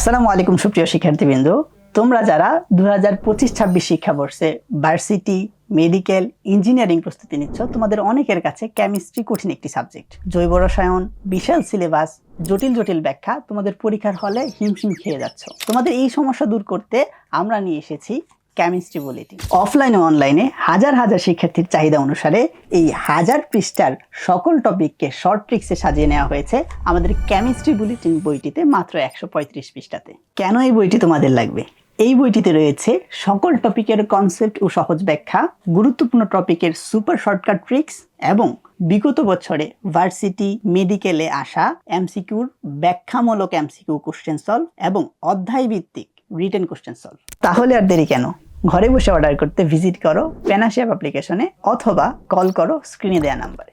আসসালামু আলাইকুম সুপ্রিয় শিক্ষার্থীবৃন্দ। তোমরা যারা দু হাজার পঁচিশ ছাব্বিশ শিক্ষাবর্ষে ভার্সিটি, মেডিকেল, ইঞ্জিনিয়ারিং প্রস্তুতি নিচ্ছ, তোমাদের অনেকের কাছে কেমিস্ট্রি কঠিন একটি সাবজেক্ট জৈব রসায়ন, বিশাল সিলেবাস জটিল জটিল ব্যাখ্যা তোমাদের পরীক্ষার হলে হিমশিম খেয়ে যাচ্ছ। তোমাদের এই সমস্যা দূর করতে আমরা নিয়ে এসেছি কেমিস্ট্রি বুলেটিন অফলাইন ও অনলাইনে হাজার হাজার শিক্ষার্থীর চাহিদা অনুসারে এই হাজার পৃষ্ঠার সকল টপিককে শর্ট ট্রিক্সে সাজিয়ে নেওয়া হয়েছে আমাদের কেমিস্ট্রি বুলেটিন বইটিতে মাত্র একশো পঁয়ত্রিশ পৃষ্ঠাতে। কেন এই বইটি তোমাদের লাগবে? এই বইটিতে রয়েছে সকল টপিকের কনসেপ্ট ও সহজ ব্যাখ্যা, গুরুত্বপূর্ণ টপিকের সুপার শর্টকাট ট্রিক্স এবং বিগত বছরে ভার্সিটি মেডিকেলে আসা এমসিকিউর ব্যাখ্যামূলক এমসিকিউ কোশ্চেন সলভ এবং অধ্যায় ভিত্তিক রিটেন কোশ্চেন সলভ তাহলে আর দেরি কেন? ঘরে বসে অর্ডার করতে ভিজিট করো প্যানাশিয়াপ অ্যাপ্লিকেশনে অথবা কল করো স্ক্রিনে দেওয়া নাম্বারে